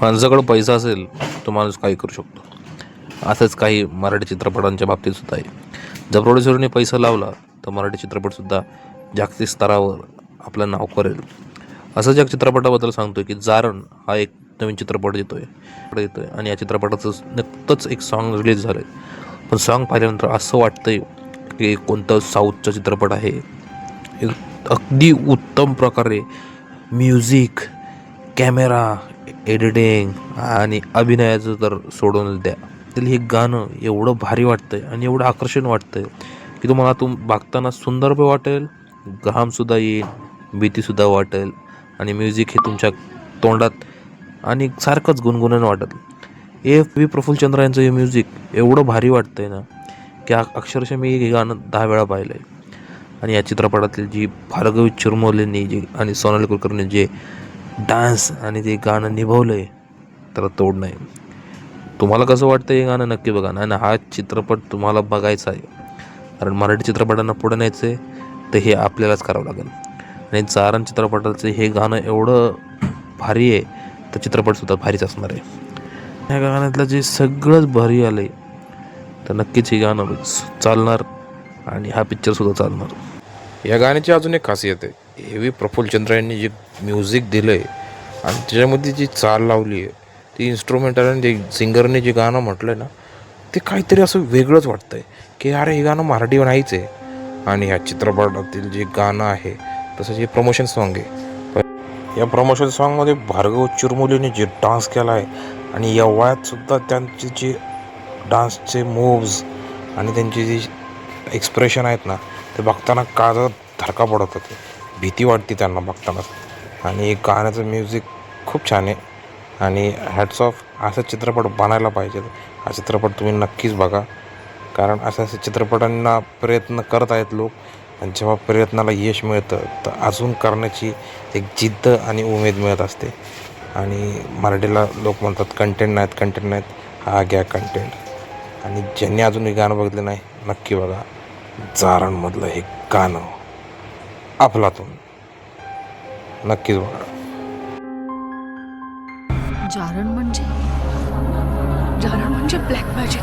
माणसाकडं पैसा असेल तो माणूस काही करू शकतो. असंच काही मराठी चित्रपटांच्या बाबतीत सुद्धा आहे. जर प्रोड्युसरने पैसा लावला तर मराठी चित्रपटसुद्धा जागतिक स्तरावर आपलं नाव करेल. असंच या चित्रपटाबद्दल सांगतोय की जारण हा एक नवीन चित्रपट येतो आहे येतो आहे आणि या चित्रपटाचं नुकतंच एक सॉन्ग रिलीज झालं आहे पण सॉन्ग पाहिल्यानंतर असं वाटतंय की कोणतं साऊथचा चित्रपट आहे. एक अगदी उत्तम प्रकारे म्युझिक कॅमेरा एडिटिंग आणि अभिनयाचं तर सोडून द्या. तर हे गाणं एवढं भारी वाटतंय आणि एवढं आकर्षण वाटतंय की तुम्हाला तुम बघताना सुंदर पण वाटेल घामसुद्धा येईल भीतीसुद्धा वाटेल आणि म्युझिक हे तुमच्या तोंडात आणि सारखंच गुणगुणन वाटेल ए. व्ही. प्रफुल्लचंद्र यांचं हे म्युझिक एवढं भारी वाटतंय ना की अक्षरशः मी हे गाणं दहा वेळा पाहिलं आहे आणि या चित्रपटातील जी भार्गवी चिरमोलेंनी जी आणि सोनाली कुलकर्णी जे डान्स आणि ते गाणं निभवलं आहे त्याला तोड नाही. तुम्हाला कसं वाटतं हे गाणं? नक्की बघा. ना हा चित्रपट तुम्हाला बघायचा आहे. कारण मराठी चित्रपटांना पुढे न्यायचं आहे तर हे आपल्यालाच करावं लागेल. आणि चारण चित्रपटाचं हे गाणं एवढं भारी आहे तर चित्रपटसुद्धा भारीच असणार आहे. या गाण्यातलं जे सगळंच भारी आलं आहे तर नक्कीच हे गाणं चालणार आणि हा पिक्चरसुद्धा चालणार. या गाण्याची अजून एक खासियत आहे. हे व्ही प्रफुल्लचंद्र यांनी जे म्युझिक दिलं आहे आणि त्याच्यामध्ये जी चाल लावली आहे ती इन्स्ट्रुमेंटल आणि जे सिंगरने जे गाणं म्हटलं आहे ना ते काहीतरी असं वेगळंच वाटतं आहे की अरे हे गाणं मराठी नाहीच आहे. आणि ह्या चित्रपटातील जे गाणं आहे तसंच हे प्रमोशन सॉन्ग आहे या प्रमोशन सॉन्गमध्ये भार्गव चिरमुलीने जे डान्स केला आहे आणि या वयातसुद्धा त्यांचे जे डान्सचे मूव्ज आणि त्यांची जी एक्सप्रेशन आहेत ना ते बघताना काळजात धडका पडत होते. भीती वाटते त्यांना बघताना. आणि गाण्याचं म्युझिक खूप छान आहे. आणि हॅट्स ऑफ असा चित्रपट बनायला पाहिजे हा चित्रपट तुम्ही नक्कीच बघा. कारण अशा अशा चित्रपटांना प्रयत्न करत आहेत लोक. आणि जेव्हा प्रयत्नाला यश मिळतं तर अजून करण्याची एक जिद्द आणि उमेद मिळत असते. आणि मराठीला लोक म्हणतात कंटेंट नाहीत कंटेंट नाहीत. हा घ्या कंटेंट आणि ज्यांनी अजून हे गाणं बघितलं नाही नक्की बघा. जारणमधलं हे गाणं. अफलातून. नक्कीच. बघा जारण म्हणजे जारण म्हणजे ब्लॅक मॅजिक